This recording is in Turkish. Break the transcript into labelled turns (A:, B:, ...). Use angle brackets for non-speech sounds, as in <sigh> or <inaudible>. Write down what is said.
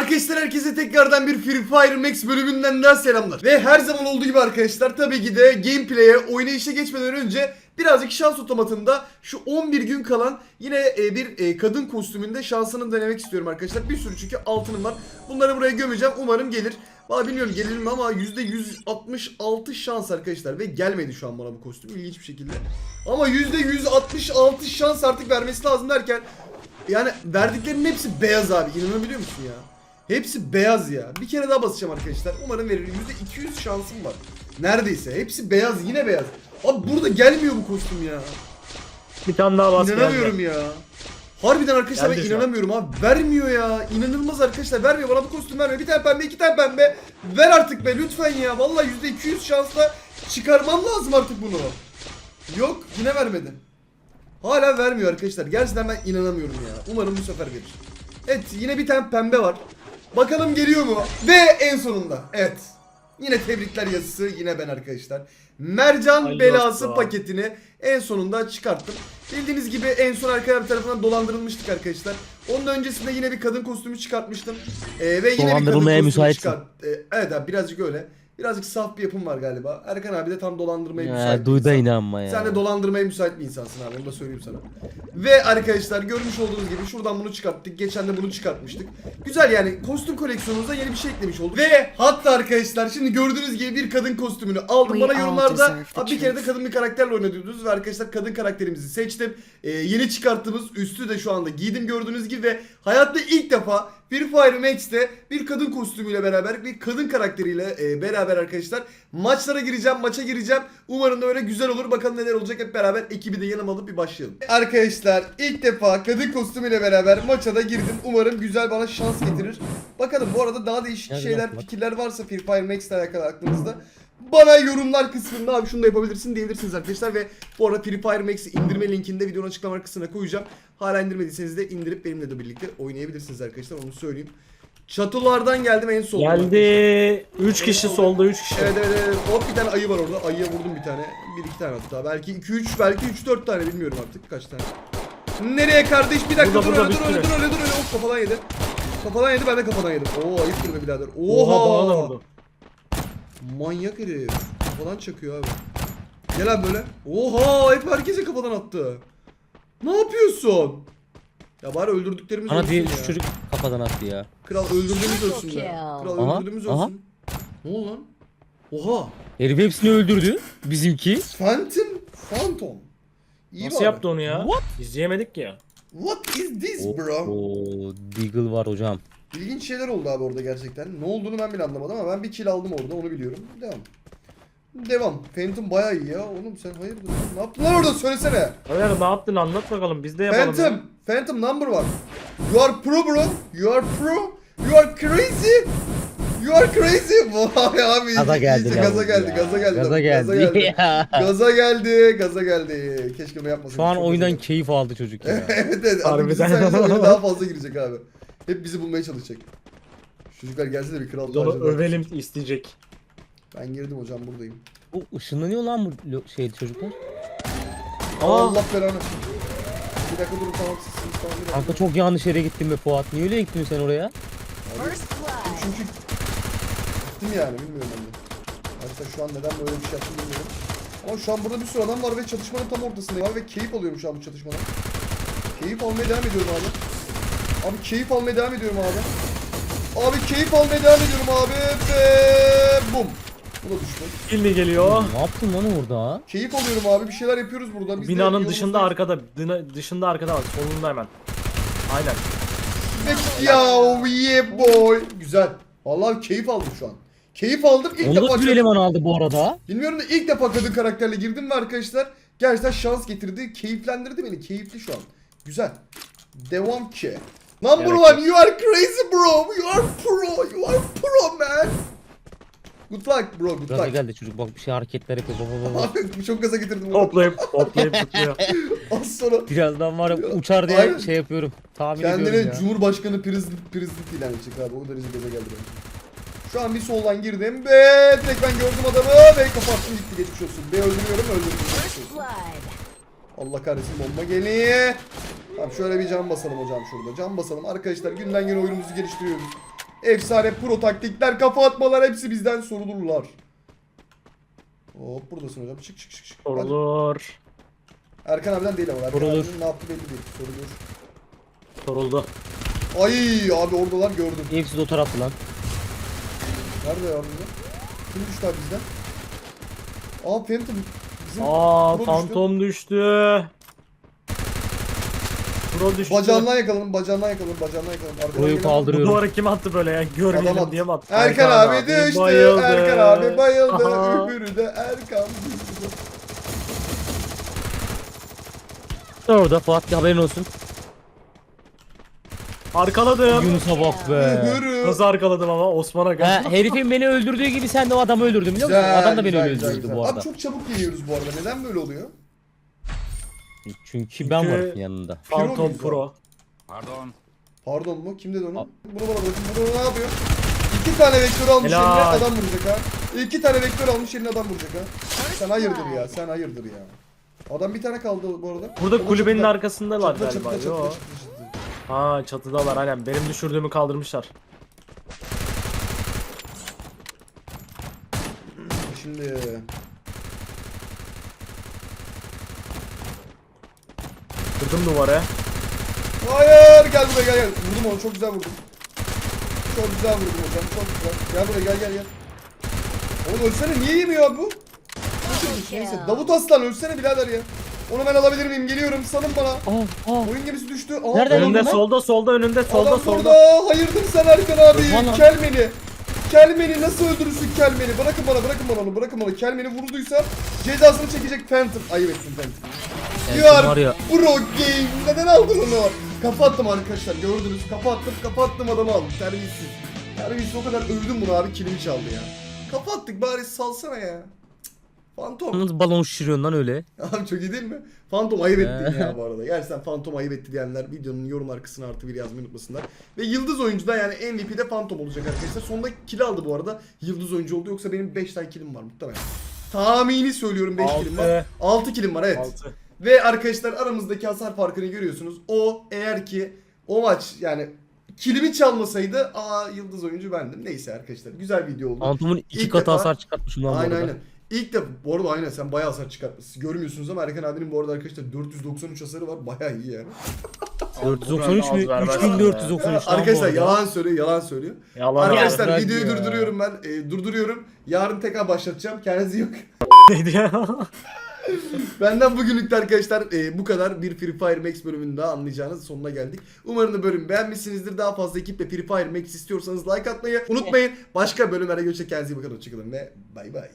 A: Arkadaşlar herkese tekrardan bir Free Fire Max bölümünden daha selamlar. Ve her zaman olduğu gibi arkadaşlar tabii ki de gameplay'e, oynayışa geçmeden önce birazcık şans otomatında şu 11 gün kalan yine e, bir e, kadın kostümünde şansını denemek istiyorum arkadaşlar. Bir sürü çünkü altınım var. Bunları buraya gömeceğim. Umarım gelir. Valla bilmiyorum gelir mi ama %166 şans arkadaşlar ve gelmedi şu an bana bu kostüm ilginç bir şekilde. Ama %166 şans artık vermesi lazım derken yani verdiklerinin hepsi beyaz abi. İnanabiliyor musun ya? Hepsi beyaz ya. Bir kere daha basacağım arkadaşlar. Umarım verir. %200 şansım var. Neredeyse. Hepsi beyaz. Yine beyaz. Abi burada gelmiyor bu kostüm ya.
B: Bir tane daha bas
A: İnanamıyorum
B: geldi.
A: ya. Harbiden arkadaşlar
B: Geldi
A: ben inanamıyorum abi. Vermiyor ya. İnanılmaz arkadaşlar. Vermiyor. Bana bu kostüm vermiyor. Bir tane pembe, iki tane pembe. Ver artık be lütfen ya. Vallahi %200 şansla çıkarmam lazım artık bunu. Yok yine vermedi. Hala vermiyor arkadaşlar. Gerçekten ben inanamıyorum ya. Umarım bu sefer verir. Evet yine bir tane pembe var. Bakalım geliyor mu? Ve en sonunda. Evet. Yine tebrikler yazısı yine ben arkadaşlar. Mercan
B: Hayırlı
A: belası
B: olsun.
A: paketini en sonunda çıkarttım. Bildiğiniz gibi en son arkadaşlar tarafından dolandırılmıştık arkadaşlar. Onun öncesinde yine bir kadın kostümü çıkartmıştım. Ee, ve yine bir kadın
C: Dolandırılmaya
A: kostümü
C: müsaitsin.
A: çıkart. Ee, evet abi birazcık öyle. Birazcık saf bir yapım var galiba. Erkan abi de tam dolandırmaya müsait.
C: Ya,
A: bir
C: duy da
A: insan.
C: inanma ya.
A: Sen de dolandırmaya müsait bir insansın abi onu da söyleyeyim sana. Ve arkadaşlar görmüş olduğunuz gibi şuradan bunu çıkarttık. Geçen de bunu çıkartmıştık. Güzel yani kostüm koleksiyonumuza yeni bir şey eklemiş olduk. Ve hatta arkadaşlar şimdi gördüğünüz gibi bir kadın kostümünü aldım. Bana yorumlarda abi bir kere de kadın bir karakterle oynadınız ve arkadaşlar kadın karakterimizi seçtim. Ee, yeni çıkarttığımız üstü de şu anda giydim gördüğünüz gibi ve hayatta ilk defa Free Fire Max'te bir kadın kostümüyle beraber bir kadın karakteriyle e, beraber arkadaşlar maçlara gireceğim, maça gireceğim. Umarım da öyle güzel olur. Bakalım neler olacak hep beraber ekibi de yanıma alıp bir başlayalım. Arkadaşlar ilk defa kadın kostümüyle beraber maça da girdim. Umarım güzel bana şans getirir. Bakalım bu arada daha değişik şeyler, fikirler varsa Free Fire Max'le alakalı aklınızda bana yorumlar kısmında abi şunu da yapabilirsin diyebilirsiniz arkadaşlar ve bu arada Free Fire Max'i indirme linkini de videonun açıklama kısmına koyacağım. Hala indirmediyseniz de indirip benimle de birlikte oynayabilirsiniz arkadaşlar onu söyleyeyim. Çatılardan geldim en solda.
B: Geldi. 3 kişi solda 3 kişi.
A: Evet evet evet. Hop bir tane ayı var orada. Ayıya vurdum bir tane. Bir iki tane hatta. Belki 2 3 belki 3 4 tane bilmiyorum artık kaç tane. Nereye kardeş? Bir dakika
B: Burada,
A: dur
B: burada,
A: öyle dur öyle
B: sürü.
A: dur öyle dur öyle. Of kafadan yedi. Kafadan yedi ben de kafadan yedim. Oo ayıp be birader.
B: Oha bana da
A: Oha.
B: vurdu.
A: Manyak herif. Kafadan çakıyor abi. Gel abi böyle. Oha hep herkese kafadan attı. Ne yapıyorsun? Ya bari öldürdüklerimiz
C: Ana diye
A: ya.
C: şu çocuk kafadan attı ya.
A: Kral öldürdüğümüz ölsün be. Kral
C: Aha,
A: öldürdüğümüz
C: aha.
A: ölsün. Ne oldu lan? Oha.
C: Herif hepsini öldürdü. Bizimki.
A: Phantom Phantom. İyi
B: Nasıl
A: bari.
B: yaptı onu ya?
C: What?
B: İzleyemedik ya.
A: What is this
C: O,
A: bro?
C: o Deagle var hocam.
A: İlginç şeyler oldu abi orada gerçekten. Ne olduğunu ben bile anlamadım ama ben bir kill aldım orada onu biliyorum. Devam. Devam. Phantom bayağı iyi ya. Oğlum sen hayırdır? Ne yaptın lan orada söylesene.
B: Hayır ne yaptın anlat bakalım biz de yapalım.
A: Phantom. Phantom number one. You are pro bro. You are pro. You are crazy. You are crazy. <laughs> Vay abi.
C: Gaza geldi.
A: iyice gaza geldi.
C: ya.
A: Gaza geldi.
C: Gaza geldi.
A: Gaza geldi. <laughs>
C: Ya.
A: Gaza geldi. Gaza geldi. Keşke onu yapmasaydım.
C: Şu an oyundan keyif aldı çocuk ya. <laughs>
A: evet evet.
B: Harbiden.
A: oyuna daha fazla girecek abi. Hep bizi bulmaya çalışacak. Şu Çocuklar gelse de bir kral
B: onu
A: tacı var.
B: övelim isteyecek.
A: Ben girdim hocam buradayım.
C: Bu ışınlanıyor lan bu lo- şey çocuklar.
B: Aa,
A: Allah belanı. Bir dakika durun tamam siz siz tamam bir dakika.
C: Kanka çok yanlış yere gittin be Fuat. Niye öyle gittin sen oraya?
D: First blood.
A: Çünkü gittim yani bilmiyorum ben de. Arkadaşlar şu an neden böyle bir şey yaptım bilmiyorum. Ama şu an burada bir sürü adam var ve çatışmanın tam ortasındayım abi ve keyif alıyorum şu an bu çatışmadan. Keyif almaya devam ediyorum abi. Abi keyif almaya devam ediyorum abi. Abi keyif almaya devam ediyorum abi ve bum. Bu da düştü.
B: kill mi geliyor?
C: Ne yaptın lan orada?
A: Keyif alıyorum abi bir şeyler yapıyoruz burada. Biz de
B: Binanın
A: yolumuzdayız.
B: dışında arkada, dına- dışında arkada var. Solunda hemen. Aynen.
A: Ve ya yeah boy. Güzel. Vallahi keyif aldım şu an. Keyif aldım ilk
C: Onu
A: defa.
C: da bir eleman aldı bu arada.
A: Bilmiyorum da ilk defa kadın karakterle girdim ve arkadaşlar gerçekten şans getirdi. Keyiflendirdi beni. Keyifli şu an. Güzel. Devam ki. Number
B: Gerek
A: one, you are crazy bro. You are pro. You are pro man. Good luck bro, good
C: Gaza
A: luck.
C: geldi çocuk bak bir şey hareketler yapıyor. Baba baba.
A: Abi bu çok gaza getirdim onu.
B: Toplayıp toplayıp tutuyor. <laughs>
A: Az sonra
C: Birazdan var ya uçar diye
A: Aynen.
C: şey yapıyorum. Tahmin ediyorum
A: kendine
C: ya.
A: Cumhurbaşkanı prezident, prezident ilan edecek abi. O derece gaza geldi bence. Şu an bir soldan girdim ve direkt ben gördüm adamı ve kapattım gitti geçmiş olsun. B öldürüyorum. Geçmiş olsun.
D: blood.
A: Allah kahretsin bomba geliyor. Tamam şöyle bir cam basalım hocam şurada. Cam basalım. Arkadaşlar günden güne oyunumuzu geliştiriyoruz. Efsane pro taktikler, kafa atmalar hepsi bizden sorulurlar. Hop buradasın hocam. Çık çık çık. çık. Hadi.
B: Sorulur.
A: Erkan abiden değil ama. Erkan
C: Sorulur.
A: abinin ne yaptı belli değil. Sorulur.
B: Soruldu.
A: Ay abi oradalar gördüm.
C: Hepsi de o tarafta lan.
A: Nerede ya burada? Kim düştü abi bizden? Aa Phantom. Bizim
B: Aa
A: Pro düştü.
B: düştü. Pro düştü.
A: Bacağından yakaladım, bacağından yakaladım, bacağından yakaladım. Arkadan
C: Boyu
A: gelen-
B: Bu
C: kaldırıyorum.
B: duvara kim attı böyle ya?
A: Adam
B: Görmeyelim
A: attı.
B: diye mi attı?
A: Erkan, abi, düştü.
B: bayıldı.
A: Erkan abi bayıldı.
B: Aha.
A: Öbürü de Erkan düştü.
C: Orada Fuat haberin olsun.
B: Arkaladım.
C: Yunus'a bak be.
A: Öbürü.
B: Nasıl arkaladım ama Osman'a
C: Ha, herifin beni öldürdüğü gibi sen de o adamı öldürdün biliyor musun?
A: Güzel,
C: Adam da beni
A: güzel,
C: öyle
A: güzel,
C: öldürdü
A: güzel.
C: bu arada.
A: Abi çok çabuk geliyoruz bu arada. Neden böyle oluyor?
C: Çünkü ben varım yanında.
B: Phantom
A: muyuz
B: Pro.
E: Pardon.
A: Pardon mu? Kim dedi onu? Bunu bana bırakın. Bunu ne yapıyor? İki tane vektör almış
B: Helal.
A: eline adam vuracak ha. İki tane vektör almış eline adam vuracak ha. Sen hayırdır ya. Sen hayırdır ya. Adam bir tane kaldı bu arada.
B: Burada kulübenin arkasındalar
A: Çatıda,
B: galiba.
A: çatıda,
B: Yo.
A: çatıda, çatıda, çatıda.
B: Ha çatıdalar aynen. Benim düşürdüğümü kaldırmışlar.
A: Şimdi
B: Kırdım duvarı.
A: Hayır gel buraya gel gel. Vurdum onu çok güzel vurdum. Çok güzel vurdum hocam çok güzel. Gel buraya gel gel gel. Oğlum ölsene niye yemiyor bu? Neyse, Neyse Davut Aslan ölsene birader ya. Onu ben alabilir miyim? Geliyorum sanın bana.
C: Aa, aa.
A: Oyun gemisi düştü. Aa,
C: Nereden
A: adam-
B: Önünde
C: lan?
B: solda solda önünde solda
A: Adam
B: solda.
A: burada. Hayırdır sen Erkan abi.
C: Osman-
A: Kelmeni. Kelmeni nasıl öldürürsün Kelmeni? Bırakın bana bırakın bana onu bırakın bana. Kelmeni vurduysa cezasını çekecek Phantom. Ayıp ettim Phantom.
C: Var ya.
A: pro game. Neden aldın onu? Kafa attım arkadaşlar gördünüz. Kafa attım kafa attım adamı aldım. Terbiyesiz. Terbiyesiz o kadar övdüm bunu abi kilimi çaldı ya. Kafa attık bari salsana ya. Cık. Phantom.
C: Nasıl balon şişiriyorsun lan öyle? <laughs>
A: Abi çok iyi değil mi? Phantom ayıp ettin ya bu arada. Gerçekten Phantom ayıp etti diyenler videonun yorumlar kısmına artı bir yazmayı unutmasınlar. Ve yıldız oyuncu da yani MVP'de Phantom olacak arkadaşlar. Sonunda kill aldı bu arada. Yıldız oyuncu oldu yoksa benim 5 tane killim var muhtemelen. Tahmini söylüyorum 5 killim var.
B: Altı.
A: 6 killim var evet.
B: Altı.
A: Ve arkadaşlar aramızdaki hasar farkını görüyorsunuz. O eğer ki o maç yani kilimi çalmasaydı aa yıldız oyuncu bendim. Neyse arkadaşlar güzel video oldu.
C: Antum'un iki
A: İlk
C: katı
A: defa-
C: hasar çıkartmışım lan bu
A: Aynen
C: arada.
A: aynen. İlk de bu arada aynen sen bayağı hasar çıkartmışsın. Görmüyorsunuz ama Erkan abinin bu arada arkadaşlar 493 hasarı var. Bayağı iyi yani. <laughs>
C: 493 mü?
B: Az vermez
C: 3493 lan bu
A: arkadaşlar
C: arada.
A: yalan söylüyor, yalan söylüyor.
B: Yalan
A: arkadaşlar
C: bırak
A: videoyu
C: ya.
A: durduruyorum ben. E, durduruyorum. Yarın tekrar başlatacağım. Kendinize iyi bakın. <laughs>
B: neydi ya?
A: Benden bugünlük de arkadaşlar e, bu kadar bir Free Fire Max bölümünün daha anlayacağınız sonuna geldik. Umarım da bölüm beğenmişsinizdir. Daha fazla ekiple Free Fire Max istiyorsanız like atmayı unutmayın. Başka bölümlere görüşecek kendinize iyi bakın. Hoşçakalın ve bay bay.